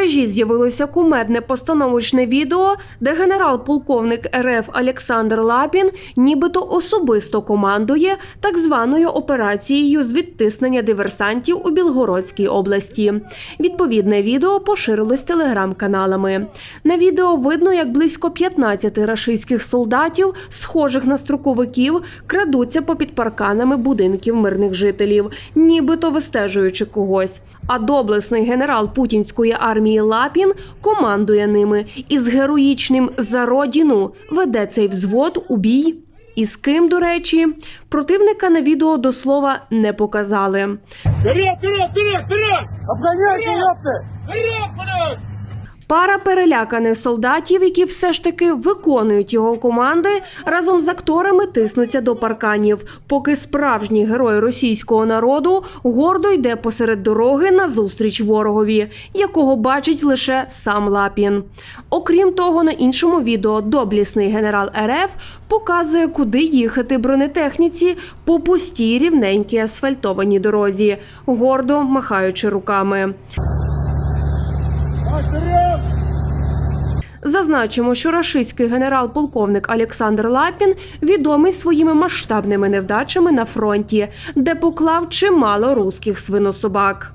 мережі з'явилося кумедне постановочне відео, де генерал-полковник РФ Олександр Лапін нібито особисто командує так званою операцією з відтиснення диверсантів у Білгородській області. Відповідне відео поширилось телеграм-каналами. На відео видно, як близько 15 рашистських солдатів, схожих на строковиків, крадуться попід парканами будинків мирних жителів, нібито вистежуючи когось. А доблесний генерал путінської армії Лапін командує ними і з героїчним за родину веде цей взвод у бій. І з ким, до речі, противника на відео до слова не показали. Вперед, вперед, вперед, вперед! Обгоняйте, ёпты! Вперед, вперед! Пара переляканих солдатів, які все ж таки виконують його команди, разом з акторами тиснуться до парканів, поки справжній герой російського народу гордо йде посеред дороги назустріч ворогові, якого бачить лише сам Лапін. Окрім того, на іншому відео доблісний генерал РФ показує, куди їхати бронетехніці по пустій рівненькій асфальтованій дорозі, гордо махаючи руками. Так, вперед! Зазначимо, що рашистський генерал-полковник Олександр Лапін відомий своїми масштабними невдачами на фронті, де поклав чимало руських свинособак.